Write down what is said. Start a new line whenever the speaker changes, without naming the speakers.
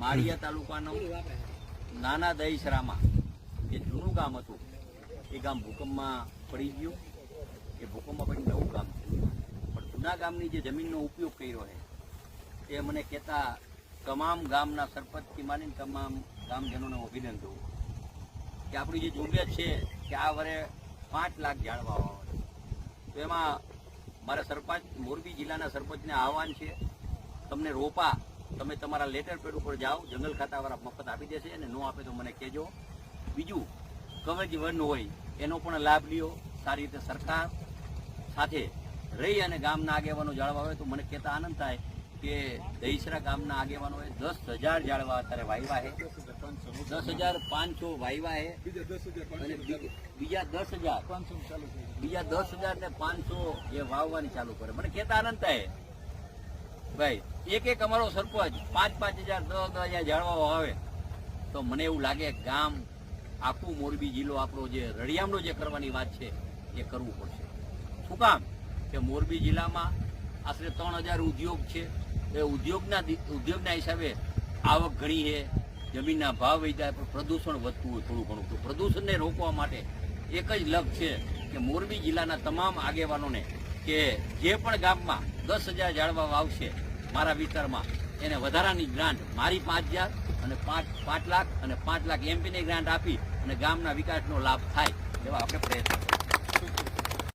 માળિયા તાલુકાનો નાના દહીસરામાં જે જૂનું ગામ હતું, એ ગામ ભૂકંપમાં પડી ગયું. એ ભૂકંપમાં પડી નવું ગામ પણ જૂના ગામની જે જમીનનો ઉપયોગ કર્યો છે, એ મને કહેતા તમામ ગામના સરપંચથી માંડીને તમામ ગામજનોને અભિનંદન કે આપણી જે ઝુંબેશ છે કે આ વરે પાંચ લાખ જાળવા આવે તો એમાં મારા સરપંચ મોરબી જિલ્લાના સરપંચને આહવાન છે, તમને રોપા તમે તમારા લેટર પેડ ઉપર જાઓ, જંગલ ખાતાવાળા મફત આપી દેશે અને ન આપે તો મને કહેજો. બીજું કવરેજ વન હોય, એનો પણ લાભ લ્યો. સારી રીતે સરકાર સાથે રહી અને ગામના આગેવાનો જાળવા હોય તો મને કહેતા આનંદ થાય કે દહીસરા ગામના આગેવાનોએ દસ હજાર જાળવા અત્યારે વાયવા છે. દસ હજાર પાંચસો વાયવા છે. બીજા દસ હજાર, બીજા દસ હજાર ને પાંચસો એ વાવવાની ચાલુ કરે. મને કહેતા આનંદ થાય. ભાઈ, એક એક અમારો સરપંચ પાંચ પાંચ હજાર, દસ દસ હજાર જાળવાઓ આવે. તો મને એવું લાગે ગામ આખું મોરબી જિલ્લો આપણો જે રળિયામણો જે કરવાની વાત છે, એ કરવું પડશે. શું કામ? કે મોરબી જિલ્લામાં આશરે ત્રણ હજાર ઉદ્યોગ છે. એ ઉદ્યોગના ઉદ્યોગના હિસાબે આવક ઘણી છે. જમીનના ભાવ વધ્યા, પણ પ્રદૂષણ વધતું હોય થોડું ઘણું. તો પ્રદૂષણને રોકવા માટે એક જ લક્ષ્ય છે કે મોરબી જિલ્લાના તમામ આગેવાનોને કે જે પણ ગામમાં દસ હજાર જાળવા વાવશે મારા વિસ્તારમાં. એને વધારાની ગ્રાન્ટ મારી પાંચ હજાર અને પાંચ પાંચ લાખ અને પાંચ લાખ એમપીની ગ્રાન્ટ આપી અને ગામના વિકાસનો લાભ થાય એવા આપણે પ્રયત્ન